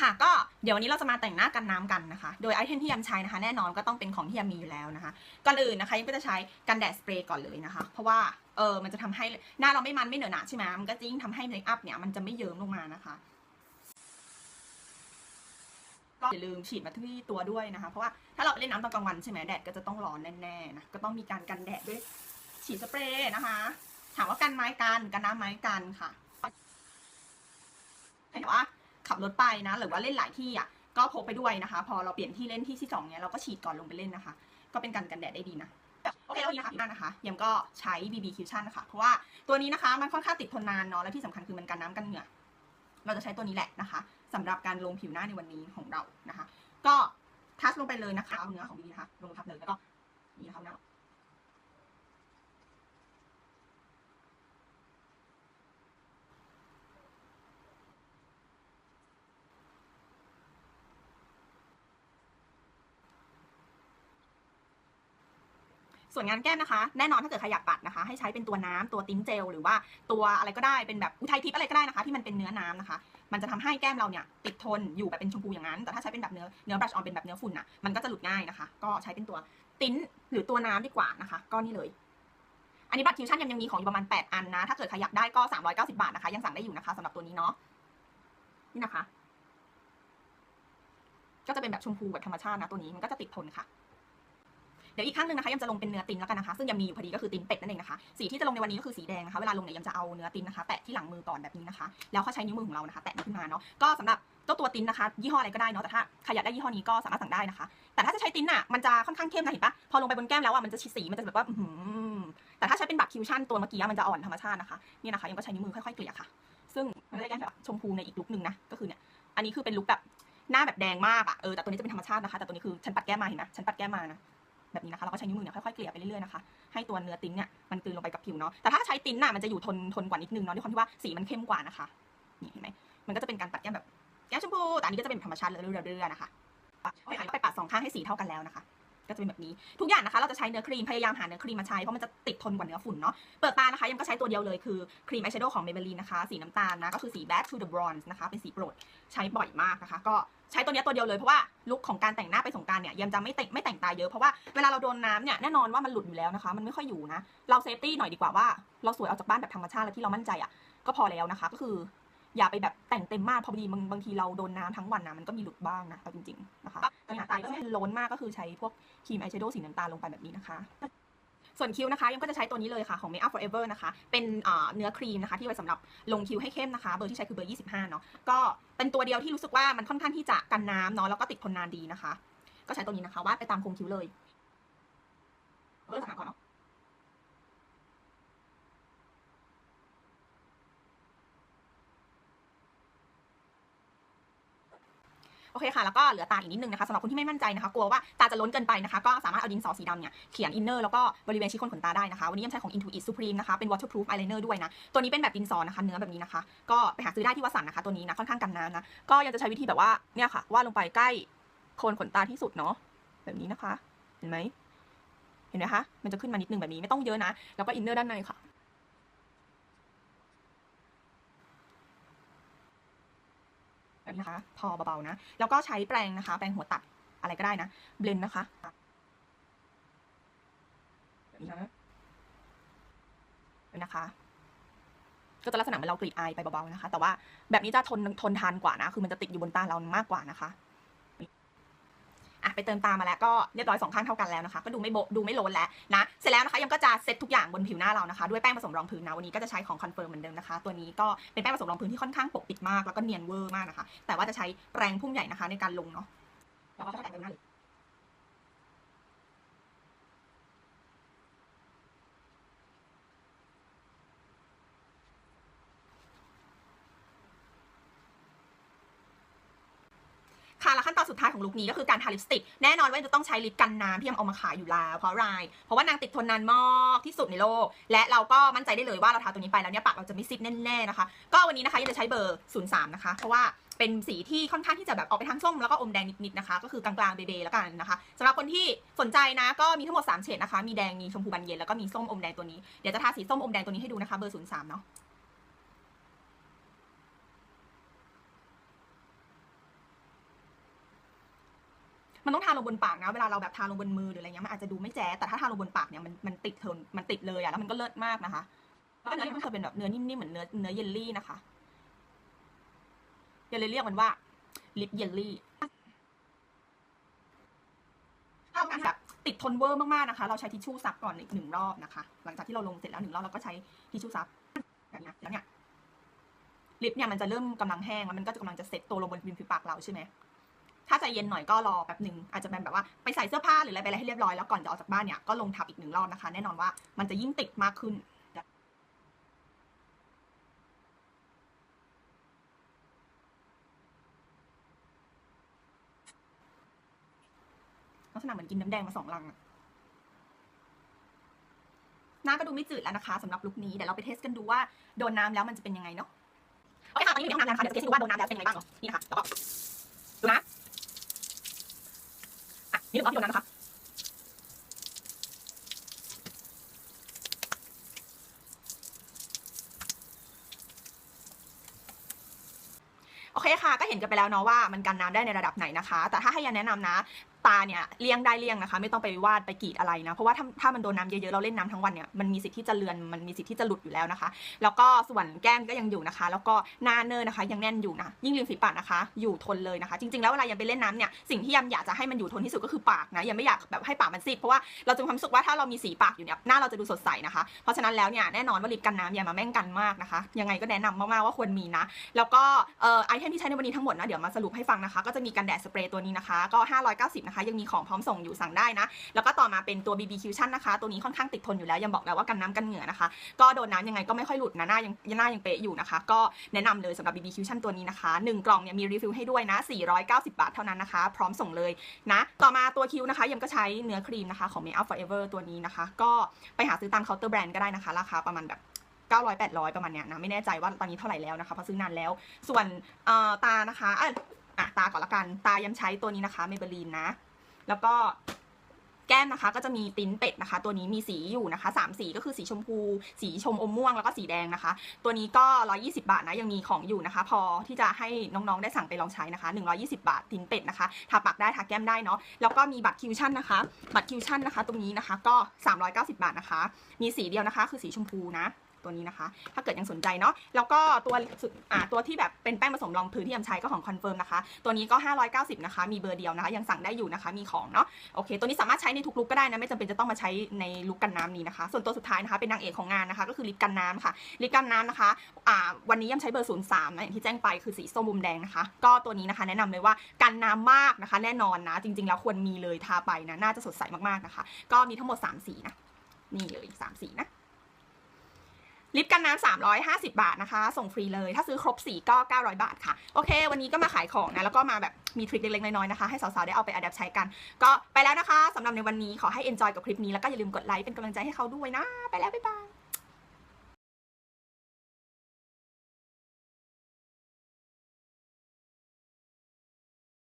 ค่ะ ก็เดี๋ยววันนี้เราจะมาแต่งหน้ากันน้ำกันนะคะ โดยไอเทมที่ยำใช้นะคะ แน่นอนก็ต้องเป็นของที่ยำมีอยู่แล้วนะคะก่อนอื่นนะคะยำก็จะใช้กันแดดสเปรย์ก่อนเลยนะคะ เพราะว่าเออมันจะทำให้หน้าเราไม่มันไม่เหนอะหนะใช่ไหมมันก็จะยิ่งทำให้เมคอัพเนี่ยมันจะไม่เยิ้มลงมานะคะก็อย่าลืมฉีดมาที่ตัวด้วยนะคะ เพราะว่าถ้าเราไปเล่นน้ำตอนกลางวันใช่ไหมแดดก็จะต้องร้อนแน่ๆนะก็ต้องมีการกันแดดด้วย ฉีดสเปรย์นะคะ ถามว่ากันไม้กันกันน้ำไม้กันค่ะแต่ว่า ขับรถไปนะ หรือว่าเล่นหลายที่อะก็พกไปด้วยนะคะ พอเราเปลี่ยนที่เล่นที่ที่สองเนี้ยเราก็ฉีดก่อนลงไปเล่นนะคะ ก็เป็นการกันแดดได้ดีนะโอเคแล้วนี้นะคะนะคะยำก็ใช้ BB Cushion นะคะ เพราะว่าตัวนี้นะคะมันค่อนข้างติดทนนานเนาะและที่สำคัญคือมันกันน้ำกันเหงื่อเราจะใช้ตัวนี้แหละนะคะสำหรับการลงผิวหน้าในวันนี้ของเรานะคะ ก็ทัชลงไปเลยนะคะเอาเนื้อของ BB นะคะลงทับเลยแล้วก็นี่นะคะหน้า ส่วนงานแก้มนะคะ แน่นอนถ้าเกิดใครอยากปัดนะคะ ให้ใช้เป็นตัวน้ำตัวติ้นเจลหรือว่าตัวอะไรก็ได้เป็นแบบอุทัยทิพย์อะไรก็ได้นะคะ ที่มันเป็นเนื้อน้ำนะคะ มันจะทำให้แก้มเราเนี่ยติดทนอยู่แบบเป็นชมพูอย่างนั้น แต่ถ้าใช้เป็นแบบเนื้อเนื้อบรัชออนเป็นแบบเนื้อฝุ่นอะมันก็จะหลุดง่ายนะคะ ก็ใช้เป็นตัวติ้นหรือตัวน้ำดีกว่านะคะ ก็นี่เลยอันนี้บัตรคิวชั่นยังยังมีของอยู่ประมาณ 8 อันนะ ถ้าเกิดใครอยากได้ก็ 390 บาทนะคะ ยังสั่งได้อยู่นะคะสำหรับตัวนี้เนาะ นี่นะคะ ก็จะเป็นแบบชมพูแบบธรรมชาตินะตัวนี้ มันก็จะติดทนค่ะ เดี๋ยวอีกครั้งนึงนะคะยำจะลงเป็นเนื้อตินแล้วกันนะคะ ซึ่งยำมีอยู่พอดีก็คือตินเป็ดนั่นเองนะคะ สีที่จะลงในวันนี้ก็คือสีแดงนะคะ เวลาลงเนี่ยยำจะเอาเนื้อตินนะคะแตะที่หลังมือก่อนแบบนี้นะคะ แล้วก็ใช้นิ้วมือของเรานะคะ แตะขึ้นมาเนาะ ก็สำหรับเจ้าตัวตินนะคะ ยี่ห้ออะไรก็ได้เนาะ แต่ถ้าใครอยากได้ยี่ห้อนี้ก็สามารถสั่งได้นะคะ แต่ถ้าจะใช้ตินอะ มันจะค่อนข้างเข้มนะเห็นปะพอลงไปบนแก้มแล้วอะ มันจะสีมันจะแบบว่าแต่ถ้าใช้เป็นแบบคิวชั่นตัวเมื่อกี้มันจะอ่อนธรรมชาตินะคะ นี่นะคะยำก็ใช้นิ้วมือค่อยๆเกลี่ยค่ะ ซึ่งมันจะได้แก้มแบบชมพูในอีกลุคหนึ่งนะ ก็คือเนี่ย อันนี้คือเป็นลุคแบบหน้าแบบแดงมากอะเออแต่ตัวนี้จะเป็นธรรมชาตินะคะ แต่ตัวนี้คือฉันปัดแก้มมาเห็นไหมฉันปัดแก้มมานะ แบบนี้นะคะเราก็ใช้นิ้วมือเนี่ยค่อยๆเกลี่ยไปเรื่อยๆนะคะให้ตัวเนื้อติ้นเนี่ยมันกลืนลงไปกับผิวเนาะแต่ถ้าใช้ติ้นน่ะมันจะอยู่ทนทนกว่านิดนึงเนาะด้วยความที่ว่าสีมันเข้มกว่านะคะนี่เห็นไหมมันก็จะเป็นการปัดแก้มแบบแก้มชมพูแต่อันนี้ก็จะเป็นธรรมชาติเรื่อยๆนะคะไปปัดสองข้างให้สีเท่ากันแล้วนะคะ ก็จะเป็นแบบนี้ทุกอย่างนะคะ เราจะใช้เนื้อครีมพยายามหาเนื้อครีมมาใช้เพราะมันจะติดทนกว่าเนื้อฝุ่นเนาะเปิดตานะคะยังก็ใช้ตัวเดียวเลยคือครีมอายแชโดว์ของ Maybelline นะคะสีน้ำตาลนะก็คือสี Back to the Bronze นะคะเป็นสีโปรดใช้บ่อยมากนะคะ ก็ใช้ตัวเนี้ยตัวเดียวเลยเพราะว่าลุคของการแต่งหน้าไปสงการเนี่ยยังจะไม่แต่งไม่แต่งตาเยอะเพราะว่าเวลาเราโดนน้ำเนี่ยแน่นอนว่ามันหลุดอยู่แล้วนะคะ มันไม่ค่อยอยู่นะ เราเซฟตี้หน่อยดีกว่าว่า เราสวยเอาจากบ้านแบบธรรมชาติแล้วที่เรามั่นใจอะก็พอแล้วนะคะ ก็คือ อย่าไปแบบแต่งเต็มมากเพอบางทีบางบางทีเราโดนน้ำทั้งวันนะมันก็มีหลุดบ้างนะเอาจริงๆนะคะปัญหาตาก็ไม่ล้นมากก็คือใช้พวกครีมอายแชโดว์สีน้ำตาลลงไปแบบนี้นะคะส่วนคิ้วนะคะยังก็จะใช้ตัวนี้เลยค่ะของ Make Up Forever นะคะ เป็นเอ่อเนื้อครีมนะคะ ที่ไว้สำหรับลงคิ้วให้เข้มนะคะ เบอร์ที่ใช้คือเบอร์ 25 เนาะก็เป็นตัวเดียวที่รู้สึกว่ามันค่อนข้างที่จะกันน้ำเนาะแล้วก็ติดทนนานดีนะคะ ก็ใช้ตัวนี้นะคะวาดไปตามโครงคิ้วเลยเบอร์สามก่อนเนาะ โอเคค่ะแล้วก็เหลือตาอีกนิดนึงนะคะสำหรับคนที่ไม่มั่นใจนะคะ กลัวว่าตาจะล้นเกินไปนะคะ ก็สามารถเอาดินสอสีดำเนี่ยเขียนอินเนอร์แล้วก็บริเวณชี้โคนขนตาได้นะคะ วันนี้ยังใช้ของ Intuit Supreme นะคะเป็น waterproof eyeliner ด้วยนะ ตัวนี้เป็นแบบดินสอนะคะเนื้อแบบนี้นะคะ ก็ไปหาซื้อได้ที่วัสันนะคะตัวนี้นะค่อนข้างกันน้ำนะก็ยังจะใช้วิธีแบบว่าเนี่ยค่ะวาดลงไปใกล้โคนขนตาที่สุดเนาะแบบนี้นะคะ เห็นไหมเห็นไหมคะมันจะขึ้นมานิดนึงแบบนี้ไม่ต้องเยอะนะแล้วก็อินเนอร์ด้านในค่ะ แบบนี้นะคะ พอเบาๆนะ แล้วก็ใช้แปรงนะคะ แปรงหัวตัดอะไรก็ได้นะ เบลนนะคะแบบนี้นะแบบนะคะ ก็จะลักษณะเหมือนเรากรีดอายไปเบาๆนะคะ แต่ว่าแบบนี้จะทนทนทานกว่านะ คือมันจะติดอยู่บนตาเรามากกว่านะคะ อะไปเติมตามาแล้วก็เรียบร้อยสองข้างเท่ากันแล้วนะคะ ก็ดูไม่โบดูไม่โลนแล้วนะเสร็จแล้วนะคะยังก็จะเซตทุกอย่างบนผิวหน้าเรานะคะ ด้วยแป้งผสมรองพื้นนะวันนี้ก็จะใช้ของคอนเฟิร์มเหมือนเดิมนะคะ ตัวนี้ก็เป็นแป้งผสมรองพื้นที่ค่อนข้างปกปิดมากแล้วก็เนียนเวอร์มากนะคะ แต่ว่าจะใช้แปรงพุ่มใหญ่นะคะในการลงเนาะแล้วก็แต่งหน้าเลย ค่ะแล้วขั้น ตอนสุดท้ายของลุคนี้ก็คือการทาลิปสติก แน่นอนว่าจะต้องใช้ลิปกันน้ำที่ยำเอามาขายอยู่แล้วเพราะอะไรเพราะว่านางติดทนนานมากที่สุดในโลก และเราก็มั่นใจได้เลยว่าเราทาตัวนี้ไปแล้วเนี่ยปากเราจะไม่ซิดแน่ๆนะคะ ก็วันนี้นะคะยังจะใช้เบอร์ 03 นะคะ เพราะว่าเป็นสีที่ค่อนข้างที่จะแบบออกไปทางส้มแล้วก็อมแดงนิดๆนะคะ ก็คือกลางๆเบๆแล้วกันนะคะสำหรับคนที่สนใจนะก็มีทั้งหมด3เฉดนะคะมีแดงมีชมพูบานเย็นแล้วก็มีส้มอมแดงตัวนี้เดี๋ยวจะทาสีส้มอมแดงตัวนี้ให้ดูนะคะเบอร์03เนาะ มันต้องทาลงบนปากนะ เวลาเราแบบทาลงบนมือหรืออะไรเงี้ยมันอาจจะดูไม่แจ๊แต่ถ้าทาลงบนปากเนี่ยมันมันติดเทนมันติดเลยอะแล้วมันก็เลิศมากนะคะแล้วเนื้อมันจะเป็นแบบเนื้อนิ่มๆเหมือนเนื้อเนื้อเยลลี่นะคะเยลลี่เรียกมันว่าลิปเยลลี่ถ้าแบบติดทนเวอร์มากๆนะคะ เราใช้ทิชชู่ซับก่อนอีกหนึ่งรอบนะคะ หลังจากที่เราลงเสร็จแล้วหนึ่งรอบเราก็ใช้ทิชชู่ซับแบบนี้แล้วเนี่ยลิปเนี่ยมันจะเริ่มกำลังแห้งแล้วมันก็จะกำลังจะเซ็ตตัวลงบนริมฝีปากเราใช่ไหม ถ้าใจเย็นหน่อยก็รอแป๊บหนึ่งอาจจะเป็นแบบว่าไปใส่เสื้อผ้าหรืออะไรไปอะไรให้เรียบร้อยแล้วก่อนจะออกจากบ้านเนี่ยก็ลงทับอีกหนึ่งรอบนะคะ แน่นอนว่ามันจะยิ่งติดมากขึ้นลักษณะเหมือนกินน้ำแดงมาสองลังหน้าก็ดูไม่จืดแล้วนะคะสำหรับลุคนี้เดี๋ยวเราไปเทสกันดูว่าโดนน้ำแล้วมันจะเป็นยังไงเนาะโอเคค่ะตอนนี้อยู่ในห้องน้ำนะคะเดี๋ยวจะเทสดูว่าโดนน้ำแล้วเป็นยังไงบ้างเนาะนี่นะคะแล้วก็ดูนะ อะนี่หนึ่ออบที่โดนน้ำนะคะโอเคค่ะก็เห็นกันไปแล้วเนาะว่ามันกันน้ำได้ในระดับไหนนะคะ แต่ถ้าให้ยันแนะนำนะ ตาเนี่ยเลี่ยงได้เลี่ยงนะคะ ไม่ต้องไปวาดไปกรีดอะไรนะเพราะว่าถ้าถ้ามันโดนน้ำเยอะๆเราเล่นน้ำทั้งวันเนี่ยมันมีสิทธิ์ที่จะเลือนมันมีสิทธิ์ที่จะหลุดอยู่แล้วนะคะ แล้วก็ส่วนแก้มก็ยังอยู่นะคะ แล้วก็หน้าเนินนะคะ ยังแน่นอยู่นะยิ่งริมฝีปากนะคะ อยู่ทนเลยนะคะ จริงๆแล้วเวลายังไปเล่นน้ำเนี่ยสิ่งที่ยำอยากจะให้มันอยู่ทนที่สุดก็คือปากนะยังไม่อยากแบบให้ปากมันซีดเพราะว่าเราจะมีความรู้สึกว่าถ้าเรามีสีปากอยู่เนี่ยหน้าเราจะดูสดใสนะคะเพราะฉะนั้นแล้วเนี่ยแน่นอนว่าลิปกันน้ำอย่ามาแม่งกันมากนะคะ ยังไงก็แนะนำมากๆว่าควรมีนะแล้วก็เอ่อไอเทมที่ใช้ในวันนี้ทั้งหมดนะเดี๋ยวมาสรุปให้ฟังนะคะ ก็จะมีกันแดดสเปรย์ตัวนี้นะคะก็ 590นะคะ ยังมีของพร้อมส่งอยู่สั่งได้นะ แล้วก็ต่อมาเป็นตัว BB Cushion นะคะ ตัวนี้ค่อนข้างติดทนอยู่แล้ว ยังบอกแล้วว่ากันน้ำกันเหงื่อนะคะ ก็โดนน้ำยังไงก็ไม่ค่อยหลุดนะ หน้ายังหน้ายังเป๊ะอยู่นะคะ ก็แนะนำเลยสำหรับ BB Cushion ตัวนี้นะคะ 1 กล่องเนี่ยมีรีฟิลให้ด้วยนะ 490 บาทเท่านั้นนะคะ พร้อมส่งเลยนะ ต่อมาตัวคิ้วนะคะยังก็ใช้เนื้อครีมนะคะของ Make Up Forever ตัวนี้นะคะ ก็ไปหาซื้อตามเคาน์เตอร์แบรนด์ก็ได้นะคะ ราคาประมาณแบบ900 800 ประมาณเนี้ยนะ ไม่แน่ใจว่าตอนนี้เท่าไหร่แล้วนะคะเพราะซื้อนานแล้ว ส่วนตานะคะ อะตาก่อนละกัน ตายังใช้ตัวนี้นะคะเมเบลีนนะ แล้วก็แก้มนะคะ ก็จะมีติ้นเป็ดนะคะ ตัวนี้มีสีอยู่นะคะสามสีก็คือสีชมพู สีชมอมม่วงแล้วก็สีแดงนะคะ ตัวนี้ก็ 120 บาทนะยังมีของอยู่นะคะ พอที่จะให้น้องๆได้สั่งไปลองใช้นะคะ 120 บาทติ้นเป็ดนะคะทาปากได้ทาแก้มได้เนาะแล้วก็มีบัตรคิวชั่นนะคะ บัตรคิวชั่นนะคะ ตรงนี้นะคะก็ 390 บาทนะคะ มีสีเดียวนะคะ คือสีชมพูนะ ตัวนี้นะคะ ถ้าเกิดยังสนใจเนาะแล้วก็ตัวอ่าตัวที่แบบเป็นแป้งผสมรองพื้นที่ยำใช้ก็ของคอนเฟิร์มนะคะ ตัวนี้ก็ 590 นะคะ มีเบอร์เดียวนะคะ ยังสั่งได้อยู่นะคะ มีของเนาะโอเค ตัวนี้สามารถใช้ในทุกลุกก็ได้นะ ไม่จำเป็นจะต้องมาใช้ในลุกกันน้ำนี้นะคะ ส่วนตัวสุดท้ายนะคะ เป็นนางเอกของงานนะคะ ก็คือลิปกันน้ำค่ะ ลิปกันน้ำนะคะอ่าวันนี้ยำใช้เบอร์ 03นะอย่างที่แจ้งไปคือสีส้มบุมแดงนะคะ ก็ตัวนี้นะคะ แนะนำเลยว่ากันน้ำมากนะคะ แน่นอนนะ จริง ๆ แล้วควรมีเลยทาไปนะ น่าจะสดใสมากๆนะคะ ก็มีทั้งหมด 3 สีนะ นี่เลย3สีนะ ลิปกันน้ำ350 บาทนะคะ ส่งฟรีเลย ถ้าซื้อครบ 4 ก็ 900 บาทค่ะ โอเค วันนี้ก็มาขายของนะ แล้วก็มาแบบมีทริคเล็กๆ น้อยๆ นะคะ ให้สาวๆ ได้เอาไปอัดแอปใช้กัน ก็ไปแล้วนะคะสำหรับในวันนี้ขอให้ enjoy กับคลิปนี้ แล้วก็อย่าลืมกดไลค์เป็นกำลังใจให้เขาด้วยนะ ไปแล้ว บ๊ายบาย